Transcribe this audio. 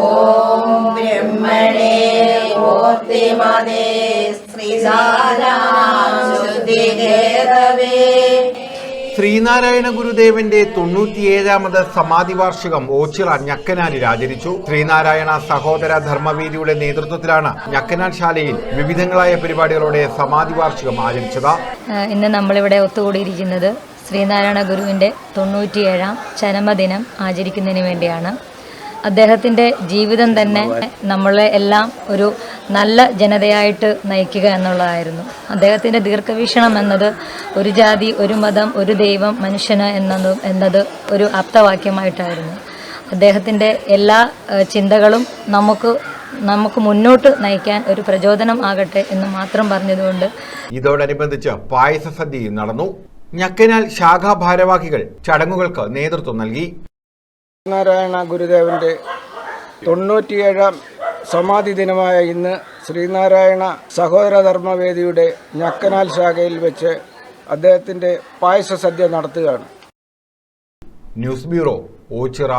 ഓം ബ്രഹ്മണേ മൂർത്തിമതേ ശ്രീശാലാശുദ്ധികേതവേ ശ്രീനാരായണ ഗുരുദേവന്റെ തൊണ്ണൂറ്റിയേഴാമത് സമാധി വാർഷികം ഓച്ചിറ ഞക്കനാലിൽ ആചരിച്ചു. ശ്രീനാരായണ സഹോദര ധർമ്മവേദിയുടെ നേതൃത്വത്തിലാണ് ഞക്കനാൽ ശാലയിൽ വിവിധങ്ങളായ പരിപാടികളോടെ സമാധി വാർഷികം ആചരിച്ചത് ഇന്ന് നമ്മളിവിടെ ഒത്തുകൂടിയിരിക്കുന്നത് ശ്രീനാരായണ ഗുരുവിന്റെ തൊണ്ണൂറ്റിയേഴാം ചരമദിനം ആചരിക്കുന്നതിന് വേണ്ടിയാണ്. അദ്ദേഹത്തിന്റെ ജീവിതം തന്നെ നമ്മളെ എല്ലാം ഒരു നല്ല ജനതയായിട്ട് നയിക്കുക എന്നുള്ളതായിരുന്നു. അദ്ദേഹത്തിന്റെ ദീർഘവീക്ഷണം എന്നത് ഒരു ജാതി ഒരു മതം ഒരു ദൈവം മനുഷ്യന് എന്നതും എന്നത് ഒരു ആപ്തവാക്യമായിട്ടായിരുന്നു. അദ്ദേഹത്തിന്റെ എല്ലാ ചിന്തകളും നമുക്ക് നമുക്ക് മുന്നോട്ട് നയിക്കാൻ ഒരു പ്രചോദനം ആകട്ടെ എന്ന് മാത്രം പറഞ്ഞതുകൊണ്ട് ഇതോടനുബന്ധിച്ച് പായസ നടന്നു. ഞക്കനാൽ ശാഖാ ഭാരവാഹികൾ ചടങ്ങുകൾക്ക് നേതൃത്വം നൽകി. നാരായണ ഗുരുദേവന്റെ തൊണ്ണൂറ്റിയേഴാം സമാധി ദിനമായ ഇന്ന് ശ്രീനാരായണ സഹോദരധർമ്മവേദിയുടെ ഞക്കനാൽ ശാഖയിൽ വെച്ച് അദ്ദേഹത്തിന്റെ പായസ സദ്യ നടത്തുകയാണ്. News bureau Ochira